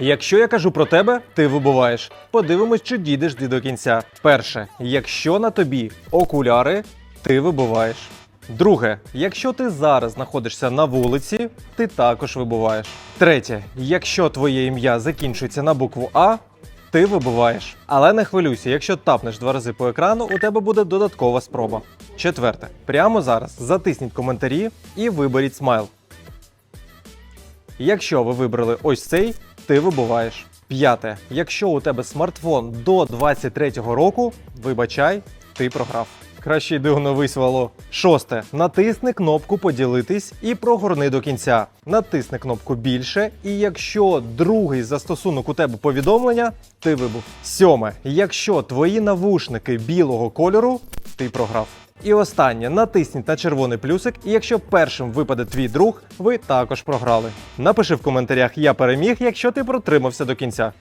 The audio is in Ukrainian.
Якщо я кажу про тебе, ти вибуваєш. Подивимось, чи дійдеш ти до кінця. Перше, якщо на тобі окуляри, ти вибуваєш. Друге, якщо ти зараз знаходишся на вулиці, ти також вибуваєш. Третє, якщо твоє ім'я закінчується на букву А, ти вибуваєш. Але не хвилюйся, якщо тапнеш два рази по екрану, у тебе буде додаткова спроба. Четверте, прямо зараз затисніть коментарі і виберіть смайл. Якщо ви вибрали ось цей, ти вибуваєш. П'яте. Якщо у тебе смартфон до 23-го року, вибачай, ти програв. Краще йди у новий свало. Шосте. Натисни кнопку поділитись і прогорни до кінця. Натисни кнопку більше, і якщо другий застосунок у тебе повідомлення, ти вибув. Сьоме. Якщо твої навушники білого кольору, ти програв. І останнє, натисніть на червоний плюсик, і якщо першим випаде твій друг, ви також програли. Напиши в коментарях Я переміг, якщо ти протримався до кінця.